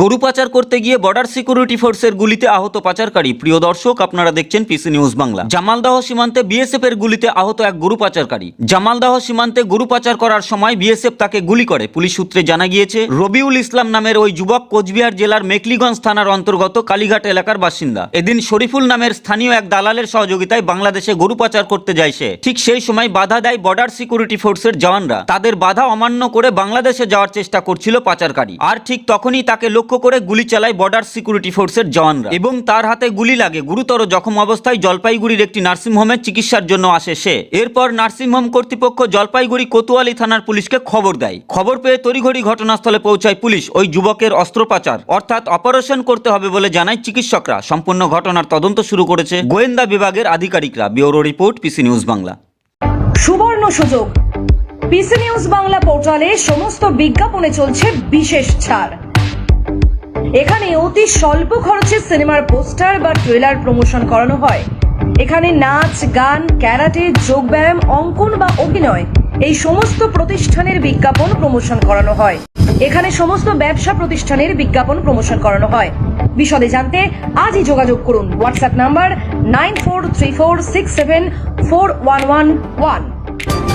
গরু পাচার করতে গিয়ে বর্ডার সিকিউরিটি ফোর্সের গুলিতে আহত পাচারকারী। প্রিয় দর্শক, আপনারা দেখছেন পিসি নিউজ বাংলা জামালদাহ সীমান্তে বিএসএফ এর গুলিতে আহত এক গরু পাচারকারী। জামালদাহ সীমান্তে গরু পাচার করার সময় বিএসএফ তাকে গুলি করে। পুলিশ সূত্রে জানা গিয়েছে, রবিউল ইসলাম নামের ওই যুবক কোচবিহার জেলার মেকলিগঞ্জ থানার অন্তর্গত কালীঘাট এলাকার বাসিন্দা। এদিন শরীফুল নামের স্থানীয় এক দালালের সহযোগিতায় বাংলাদেশে গরু পাচার করতে যায় সে। ঠিক সেই সময় বাধা দেয় বর্ডার সিকিউরিটি ফোর্সের জওয়ানরা। তাদের বাধা অমান্য করে বাংলাদেশে যাওয়ার চেষ্টা করছিল পাচারকারী। আর ঠিক তখনই তাকে লক্ষ্য করে গুলি চালায় বর্ডার সিকিউরিটি ফোর্সের জওয়ানরা। এবং তার হাতে গুলি লাগে। গুরুতর জখম অবস্থায় জলপাইগুড়ির একটি নার্সিংহোমে চিকিৎসার জন্য আসে সে। এরপর নার্সিংহোম কর্তৃপক্ষ জলপাইগুড়ি কোতোয়ালি থানার পুলিশকে খবর দেয়। খবর পেয়ে তড়িঘড়ি ঘটনাস্থলে পৌঁছায় পুলিশ। ওই যুবকের অস্ত্রোপচার। অর্থাৎ অপারেশন করতে হবে বলে জানায় চিকিৎসকরা। সম্পূর্ণ ঘটনার তদন্ত শুরু করেছে গোয়েন্দা বিভাগের আধিকারিকরা। Bureau report, PC news Bangla. সুবর্ণ সুযোগ। পিসি নিউজ বাংলা পোর্টালে সমস্ত বিজ্ঞাপনে চলছে বিশেষ ছাড়। এখানে অতি স্বল্প খরচে সিনেমার পোস্টার বা ট্রেলার প্রমোশন করানো হয়। এখানে নাচ, গান, ক্যারাটে, যোগব্যায়াম, অঙ্কন বা অভিনয় এই সমস্ত প্রতিষ্ঠানের বিজ্ঞাপন প্রমোশন করানো হয়। এখানে সমস্ত ব্যবসা প্রতিষ্ঠানের বিজ্ঞাপন প্রমোশন করানো হয়। বিশদে জানতে আজই যোগাযোগ করুন। WhatsApp number nine four three four six seven four one one one